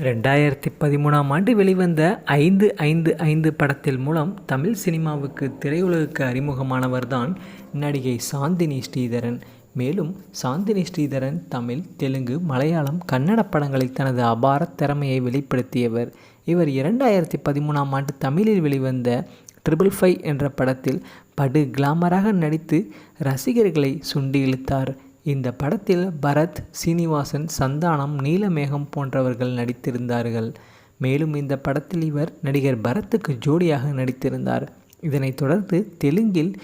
ரெண்டாயிரத்தி பதிமூணாம் ஆண்டு வெளிவந்த ஐந்து ஐந்து ஐந்து படத்தில் மூலம் தமிழ் சினிமாவுக்கு திரையுலகுக்கு அறிமுகமானவர்தான் நடிகை சாந்தினி ஸ்ரீதரன். மேலும் சாந்தினி ஸ்ரீதரன் தமிழ் தெலுங்கு மலையாளம் கன்னட படங்களில் தனது அபார திறமையை வெளிப்படுத்தியவர். இவர் இரண்டாயிரத்தி பதிமூணாம் ஆண்டு தமிழில் வெளிவந்த ட்ரிபிள் ஃபைவ் என்ற படத்தில் படு கிளாமராக நடித்து ரசிகர்களை சுண்டி இழுத்தார் இந்த படத்தில் பரத் சீனிவாசன் சந்தானம் நீலமேகம் போன்றவர்கள் நடித்திருந்தார்கள். மேலும் இந்த படத்தில் இவர் நடிகர் பரத்துக்கு ஜோடியாக நடித்திருந்தார். இதனைத் தொடர்ந்து தெலுங்கில்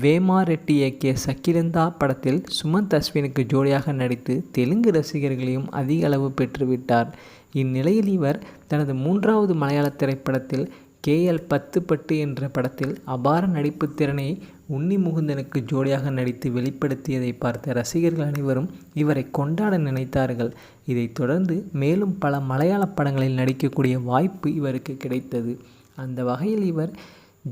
வேமா ரெட்டி இயக்கிய சக்கிரந்தா படத்தில் சுமந்த் அஸ்வினுக்கு ஜோடியாக நடித்து தெலுங்கு ரசிகர்களையும் அதிக அளவு பெற்றுவிட்டார். இந்நிலையில் இவர் தனது மூன்றாவது மலையாள திரைப்படத்தில் கேஎல் பத்து பட்டு என்ற படத்தில் அபார நடிப்பு திறனை உன்னி முகுந்தனுக்கு ஜோடியாக நடித்து வெளிப்படுத்தியதை பார்த்த ரசிகர்கள் அனைவரும் இவரை கொண்டாட நினைத்தார்கள். இதைத் தொடர்ந்து மேலும் பல மலையாள படங்களில் நடிக்கக்கூடிய வாய்ப்பு இவருக்கு கிடைத்தது. அந்த வகையில் இவர்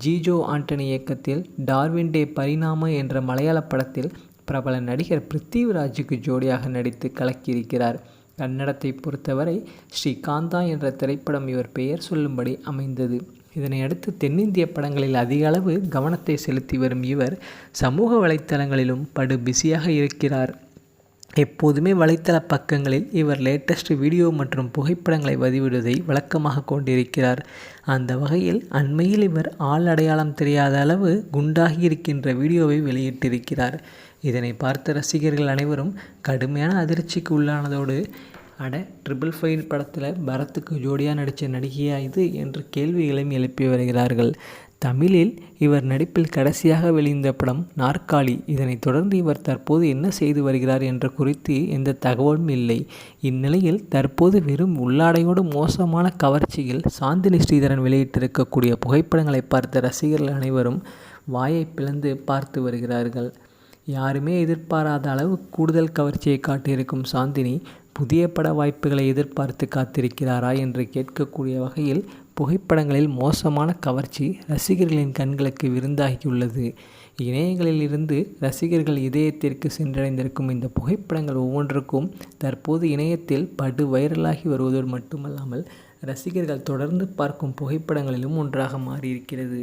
ஜிஜோ ஆண்டனி இயக்கத்தில் டார்வின் டே பரிணாம என்ற மலையாள படத்தில் பிரபல நடிகர் பிருத்திவிராஜுக்கு ஜோடியாக நடித்து கலக்கியிருக்கிறார். கன்னடத்தை பொறுத்தவரை ஸ்ரீகாந்தா என்ற திரைப்படம் இவர் பெயர் சொல்லும்படி அமைந்தது. இதனை அடுத்து தென்னிந்திய படங்களில் அதிக அளவு கவனத்தை செலுத்தி வரும் இவர் சமூக வலைத்தளங்களிலும் படு பிஸியாக இருக்கிறார். எப்போதுமே வலைத்தள பக்கங்களில் இவர் லேட்டஸ்ட் வீடியோ மற்றும் புகைப்படங்களை பதிவிடுவதை வழக்கமாக கொண்டிருக்கிறார். அந்த வகையில் அண்மையில் இவர் ஆள் அடையாளம் தெரியாத அளவு குண்டாகி இருக்கின்ற வீடியோவை வெளியிட்டிருக்கிறார். இதனை பார்த்த ரசிகர்கள் அனைவரும் கடுமையான அதிர்ச்சிக்கு உள்ளானதோடு அட ட்ரிபிள் ஃபைவ் படத்தில் பரத்துக்கு ஜோடியாக நடித்த நடிகையா இது என்று கேள்விகளையும் எழுப்பி வருகிறார்கள். தமிழில் இவர் நடிப்பில் கடைசியாக வெளிந்த படம் நாற்காலி. இதனைத் தொடர்ந்து இவர் தற்போது என்ன செய்து வருகிறார் என்ற குறித்து எந்த தகவலும் இல்லை. இந்நிலையில் தற்போது வெறும் உள்ளாடையோடு மோசமான கவர்ச்சியில் சாந்தினி ஸ்ரீதரன் வெளியிட்டிருக்கக்கூடிய புகைப்படங்களை பார்த்த ரசிகர்கள் அனைவரும் வாயை பிளந்து பார்த்து வருகிறார்கள். யாருமே எதிர்பாராத அளவு கூடுதல் கவர்ச்சியை காட்டியிருக்கும் சாந்தினி புதிய பட வாய்ப்புகளை எதிர்பார்த்து காத்திருக்கிறாரா என்று கேட்கக்கூடிய வகையில் புகைப்படங்களில் மோசமான கவர்ச்சி ரசிகர்களின் கண்களுக்கு விருந்தாகியுள்ளது. இணையங்களில் இருந்து ரசிகர்கள் இதயத்திற்கு சென்றடைந்திருக்கும் இந்த புகைப்படங்கள் ஒவ்வொன்றுக்கும் தற்போது இணையத்தில் படு வைரலாகி வருவதோடு மட்டுமல்லாமல் ரசிகர்கள் தொடர்ந்து பார்க்கும் புகைப்படங்களிலும் ஒன்றாக மாறியிருக்கிறது.